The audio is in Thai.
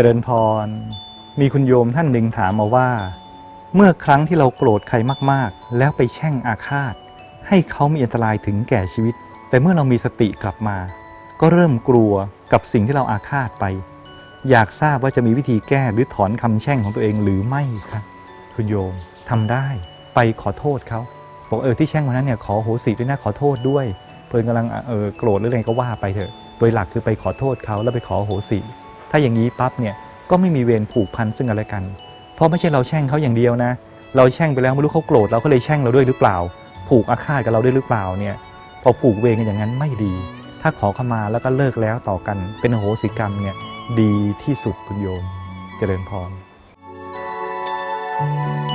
จริญพร มีคุณโยมท่านหนึ่งถามมาว่า เมื่อครั้งที่เราโกรธใครมากๆ แล้วไปแช่งอาฆาต ให้เขามีอันตรายถึงแก่ชีวิต แต่เมื่อเรามีสติกลับมา ก็เริ่มกลัวกับสิ่งที่เราอาฆาตไป อยากทราบว่าจะมีวิธีแก้หรือถอนคำแช่งของตัวเองหรือไม่ครับ คุณโยมทำได้ไปขอโทษเขาบอกเออที่แช่งวันนั้นเนี่ยขอโหสิด้วยนะขอโทษด้วย เพื่อนกำลังเออโกรธหรืออะไรก็ว่าไปเถอะ โดยหลักคือไปขอโทษเขาแล้วไปขอโหสิ ถ้าอย่างนี้ปั๊บเนี่ยก็ไม่มีเวรผูกพันซึ่งกันและกัน เพราะไม่ใช่เราแช่งเขาอย่างเดียวนะ เราแช่งไปแล้วไม่รู้เขาโกรธเราก็เลยแช่งเราด้วยหรือเปล่า ผูกอาฆาตกับเราด้วยหรือเปล่าเนี่ยพอผูกเวรกันอย่างนั้นไม่ดี ถ้าขอขมาแล้วก็เลิกแล้วต่อกัน เป็นโหสิกรรมเนี่ยดีที่สุดคุณโยม เจริญพร thank you